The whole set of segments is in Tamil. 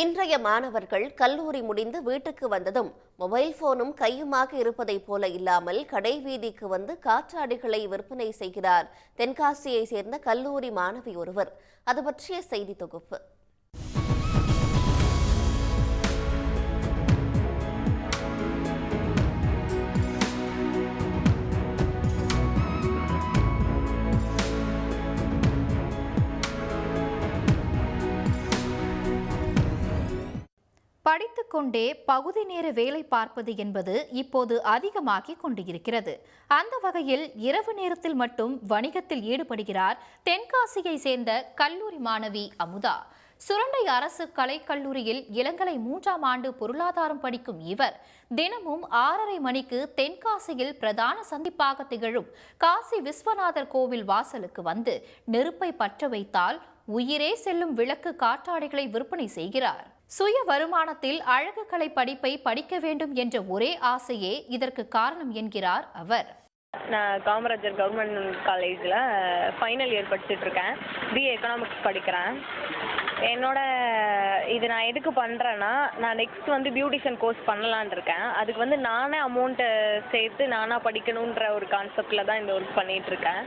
இன்றைய மாணவர்கள் கல்லூரி முடிந்து வீட்டுக்கு வந்ததும் மொபைல் போனும் கையுமாக இருப்பதைப் போல இல்லாமல் கடை வீதிக்கு வந்து காற்றாடிகளை விற்பனை செய்கிறார் தென்காசியை சேர்ந்த கல்லூரி மாணவி ஒருவர். அது பற்றிய செய்தி தொகுப்பு. படித்துக்கொண்டே பகுதி நேர வேலை பார்ப்பது என்பது இப்போது அதிகமாகி கொண்டு இருக்கிறது அந்த வகையில் இரவு நேரத்தில் மட்டும் வணிகத்தில் ஈடுபடுகிறார் தென்காசியை சேர்ந்த கல்லூரி மாணவி அமுதா. சுரண்டை அரசு கலைக்கல்லூரியில் இளங்கலை மூன்றாம் ஆண்டு பொருளாதாரம் படிக்கும் இவர். தினமும் ஆறரை மணிக்கு தென்காசியில் பிரதான சந்திப்பாக திகழும் காசி விஸ்வநாதர் கோவில் வாசலுக்கு வந்து நெருப்பை பற்ற வைத்தால் உயிரே செல்லும் விளக்கு காற்றாடைகளை விற்பனை செய்கிறார். சுய வருமானத்தில் அழகுக்கலை படிப்பை படிக்க வேண்டும் என்ற ஒரே ஆசையே இதற்கு காரணம் என்கிறார் அவர். நான் காமராஜர் கவர்மெண்ட் காலேஜில் ஃபைனல் இயர் படிச்சுட்ருக்கேன். பிஏ எக்கனாமிக்ஸ் படிக்கிறேன். என்னோட இது நான் எதுக்கு பண்ணுறேன்னா நான் நெக்ஸ்ட் வந்து பியூட்டிஷியன் கோர்ஸ் பண்ணலான் இருக்கேன். அதுக்கு வந்து நானே அமௌண்ட்டை சேர்த்து நானாக படிக்கணுன்ற ஒரு கான்செப்டில் தான் இந்த ஒர்க் பண்ணிகிட்ருக்கேன்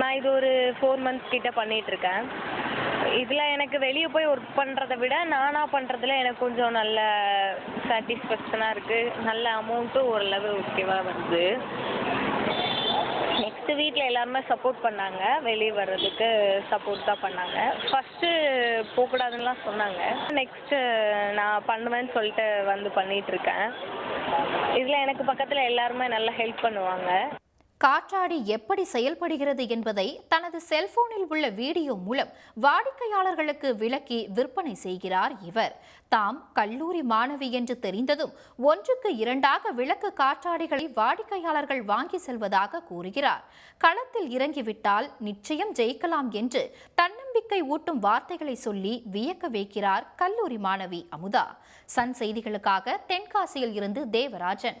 நான் இது ஒரு ஃபோர் மந்த்ஸ் கிட்டே பண்ணிகிட்ருக்கேன் இதில் எனக்கு வெளியே போய் ஒர்க் பண்ணுறத விட நானாக பண்ணுறதுல எனக்கு கொஞ்சம் நல்ல சாட்டிஸ்ஃபேக்ஷனாக இருக்குது நல்ல அமௌண்ட்டும் ஓரளவு ஓகேவாக வருது. நெக்ஸ்ட் வீட்டில் எல்லாருமே சப்போர்ட் பண்ணாங்க. வெளியே வர்றதுக்கு சப்போர்ட் தான் பண்ணாங்க. ஃபஸ்ட்டு போகக்கூடாதுன்னுலாம் சொன்னாங்க. நெக்ஸ்ட்டு நான் பண்ணுவேன்னு சொல்லிட்டு வந்து பண்ணிட்டு இருக்கேன். இதில் எனக்கு பக்கத்தில் எல்லாருமே நல்லா ஹெல்ப் பண்ணுவாங்க. காற்றாடி எப்படி செயல்படுகிறது என்பதை தனது செல்போனில் உள்ள வீடியோ மூலம் வாடிக்கையாளர்களுக்கு விளக்கி விற்பனை செய்கிறார் இவர். தாம் கல்லூரி மாணவி என்று தெரிந்ததும் ஒன்றுக்கு இரண்டாக விளக்கு காற்றாடிகளை வாடிக்கையாளர்கள் வாங்கி செல்வதாக கூறுகிறார். களத்தில் இறங்கிவிட்டால் நிச்சயம் ஜெயிக்கலாம் என்று தன்னம்பிக்கை ஊட்டும் வார்த்தைகளை சொல்லி வியக்க வைக்கிறார் கல்லூரி மாணவி அமுதா. சன் செய்திகளுக்காக தென்காசியில் இருந்து தேவராஜன்.